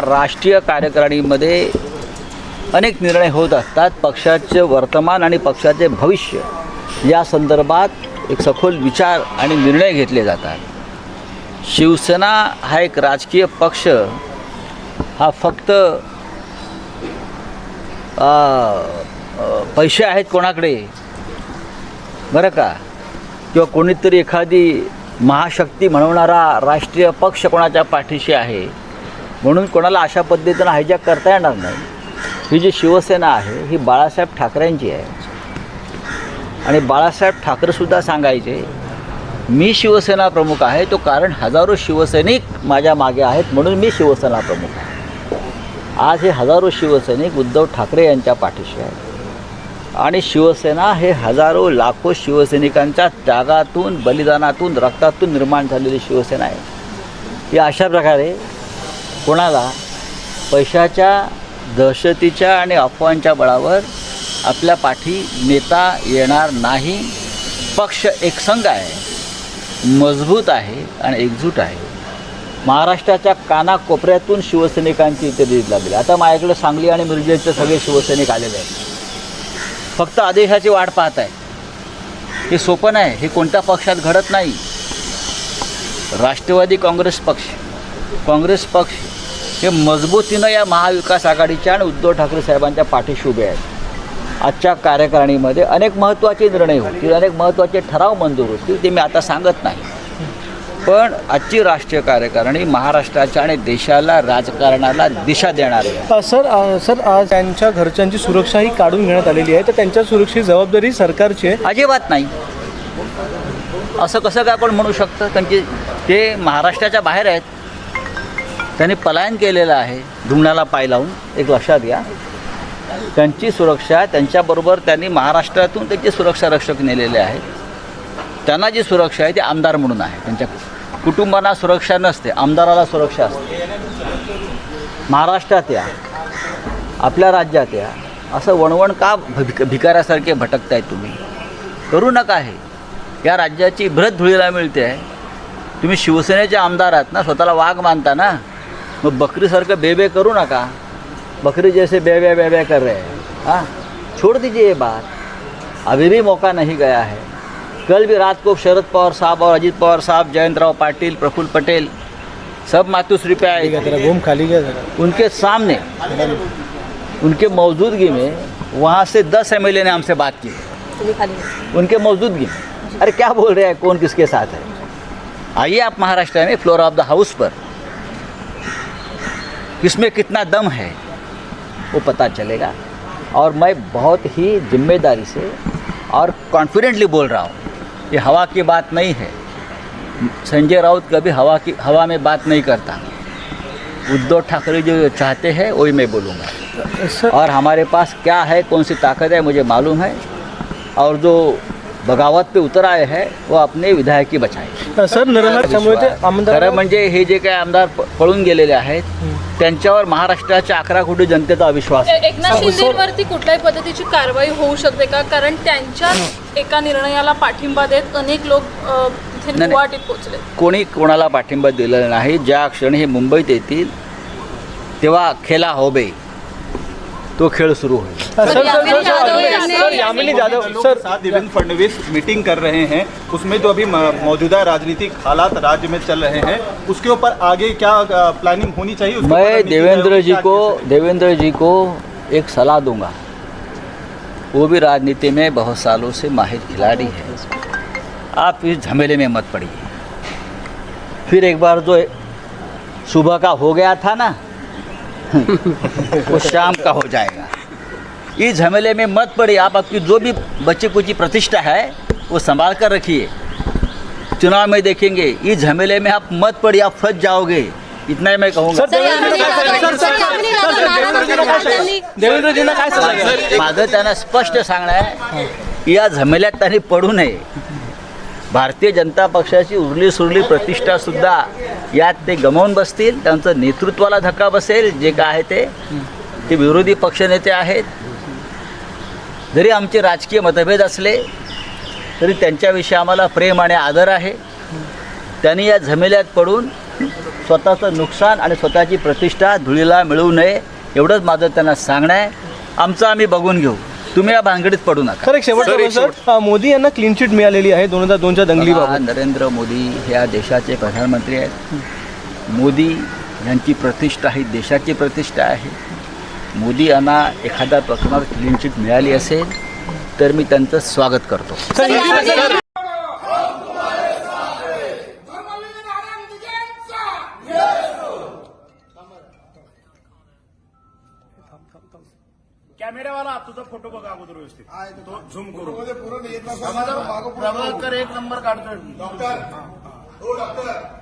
राष्ट्रीय कार्यकारिणीमध्ये अनेक निर्णय होत असतात. पक्षाचे वर्तमान आणि पक्षाचे भविष्य या संदर्भात एक सखोल विचार आणि निर्णय घेतले जातात. शिवसेना हा एक राजकीय पक्ष. हा फक्त पैसे आहेत कोणाकडे? बरं का? किंवा कोणीतरी एखादी महाशक्ती म्हणवणारा राष्ट्रीय पक्ष कोणाच्या पाठीशी आहे? म्हणून कोणाला अशा पद्धतीनं हायजॅक करता येणार नाही. ही जी शिवसेना आहे ही बाळासाहेब ठाकरेंची आहे. आणि बाळासाहेब ठाकरेसुद्धा सांगायचे मी शिवसेना प्रमुख आहे तो कारण हजारो शिवसैनिक माझ्या मागे आहेत म्हणून मी शिवसेना प्रमुख आहे. आज हे हजारो शिवसैनिक उद्धव ठाकरे यांच्या पाठीशी आहेत. आणि शिवसेना हे हजारो लाखो शिवसैनिकांच्या त्यागातून बलिदानातून रक्तातून निर्माण झालेली शिवसेना आहे. ही अशा प्रकारे कोणाला? पैशाच्या दहशतीच्या आणि अफवांच्या बळावर आपल्या पाठी नेता येणार नाही. पक्ष एकसंघ आहे मजबूत आहे आणि एकजूट आहे. महाराष्ट्राच्या कानाकोपऱ्यातून शिवसैनिकांची इथे दीड लागली. आता माझ्याकडे सांगली आणि मिरजेचे सगळे शिवसैनिक आलेले आहेत. फक्त आदेशाची वाट पाहत आहे हे सोपं नाही हे कोणत्या पक्षात घडत नाही. राष्ट्रवादी काँग्रेस पक्ष. काँग्रेस पक्ष हे मजबूतीनं या महाविकास आघाडीच्या आणि उद्धव ठाकरे साहेबांच्या पाठीशी उभे आहेत. आजच्या कार्यकारिणीमध्ये अनेक महत्त्वाचे निर्णय होतील अनेक महत्त्वाचे ठराव मंजूर होतील ते मी आता सांगत नाही. पण आजची राष्ट्रीय कार्यकारिणी महाराष्ट्राच्या आणि देशाला राजकारणाला दिशा देणारी आहे. सर सर आज त्यांच्या घरच्यांची सुरक्षा ही काढून घेण्यात आलेली आहे. तर त्यांच्या सुरक्षेची जबाबदारी सरकारची आहे. अजिबात नाही. असं कसं काय आपण म्हणू शकतं? त्यांची ते महाराष्ट्राच्या बाहेर आहेत. त्यांनी पलायन केलेलं आहे. धुमणाला पाय लावून एक लक्षात घ्या. त्यांची सुरक्षा त्यांच्याबरोबर त्यांनी महाराष्ट्रातून त्यांचे सुरक्षा रक्षक नेलेले आहेत. त्यांना जी सुरक्षा आहे ती आमदार म्हणून आहे. त्यांच्या कुटुंबांना सुरक्षा नसते आमदाराला सुरक्षा असते. महाराष्ट्रात या आपल्या राज्यात या. असं वणवण का भिक भिकाऱ्यासारखे भटकताय तुम्ही? करू नका हे. या राज्याची भ्रत धुळीला मिळते. आहे तुम्ही शिवसेनेचे आमदार आहात ना स्वतःला वाघ मानता ना? मग बकरीसारखं बेबे ना नका बकरी जैसे बे बे बे बे कर रहे हैं। हाँ? छोड़ दीजिए ये बात। अभी भी मौका नहीं गया है। कल भी रात को शरद पवार साहब और अजीत पवार साहब जयंत राव पाटिल प्रफुल्ल पटेल सब मातुश्री पे आए घूम खाली जरा। उनके सामने उनके मौजूदगी में वहाँ से दस एम ने हमसे बात की। उनके मौजूदगी में। अरे क्या बोल रहे हैं? कौन किसके साथ है? आइए आप महाराष्ट्र में फ्लोर ऑफ़ द हाउस पर। किसमें कितना दम है वो पता चलेगा। और मैं बहुत ही ज़िम्मेदारी से और कॉन्फिडेंटली बोल रहा हूँ ये हवा की बात नहीं है। संजय राउत कभी हवा की हवा में बात नहीं करता। उद्धव ठाकरे जो चाहते हैं वही मैं बोलूँगा। और हमारे पास क्या है कौन सी ताकत है मुझे मालूम है। और जो बगावत पे उतर आए हैं वो अपने विधायकी बचाए सर खरं म्हणजे हे जे काही आमदार पळून गेलेले आहेत। त्यांच्यावर महाराष्ट्राच्या अकरा कोटी जनतेचा अविश्वास. एकनाथ शिंदेवरती कुठल्याही पद्धतीची कारवाई होऊ शकते का? कारण त्यांच्या एका निर्णयाला पाठिंबा देत अनेक लोक. गुवाहाटीत पोहोचले. कोणी कोणाला पाठिंबा दिलेला नाही. ज्या क्षणी हे मुंबईत येतील तेव्हा खेला होबे. तो खेल शुरू अ, सर सर यामिनी लोग सर साथ देवेंद्र फडणवीस मीटिंग कर रहे हैं। उसमें जो अभी मौजूदा राजनीतिक हालात राज्य में चल रहे हैं। उसके ऊपर आगे क्या प्लानिंग होनी चाहिए? मैं देवेंद्र जी को देवेंद्र जी को एक सलाह दूँगा। वो भी राजनीति में बहुत सालों से माहिर खिलाड़ी है। आप इस झमेले में मत पड़िए। फिर एक बार जो सुबह का हो गया था ना वो शाम का हो जाएगा। इस झमेले में मत पड़िए आप आपकी जो भी बच्चे कुची प्रतिष्ठा है वो संभाल कर रखिए। चुनाव में देखेंगे इस झमेले में आप मत पड़िए आप फंस जाओगे। इतना ही मैं कहूँगा। देवेंद्रजींना काय सर? माझं त्यांना स्पष्ट सांगणं आहे की या झमेल्यात त्यांनी पडू नये. भारतीय जनता पक्षाची उरली सुरली प्रतिष्ठासुद्धा यात ते गमावून बसतील त्यांचं नेतृत्वाला धक्का बसेल जे काय आहे ते. ते विरोधी पक्षनेते आहेत. जरी आमचे राजकीय मतभेद असले तरी त्यांच्याविषयी आम्हाला प्रेम आणि आदर आहे. त्यांनी या झमेल्यात पडून स्वतःचं नुकसान आणि स्वतःची प्रतिष्ठा धुळीला मिळवू नये एवढंच माझं त्यांना सांगणं आहे. आमचं आम्ही बघून घेऊ. तुम्ही या भानगडीत पडू नका. सर एक शेवटचा प्रश्न, सर मोदी यांना क्लीन चिट मिळालेली आहे दोन हजार दोनच्या दंगलीबाबत नरेंद्र मोदी हे या देशाचे प्रधानमंत्री आहेत. मोदी यांची प्रतिष्ठा ही देशाची प्रतिष्ठा आहे. मोदी यांना एखाद्या प्रकरणात क्लीन चिट मिळाली असेल तर मी त्यांचं स्वागत करतो. सर हिंदी कॅमेरावाला तुझा फोटो बघा अगोदर व्यवस्थित. तो झूम करू. प्रभाकर एक नंबर काढतोय. डॉक्टर.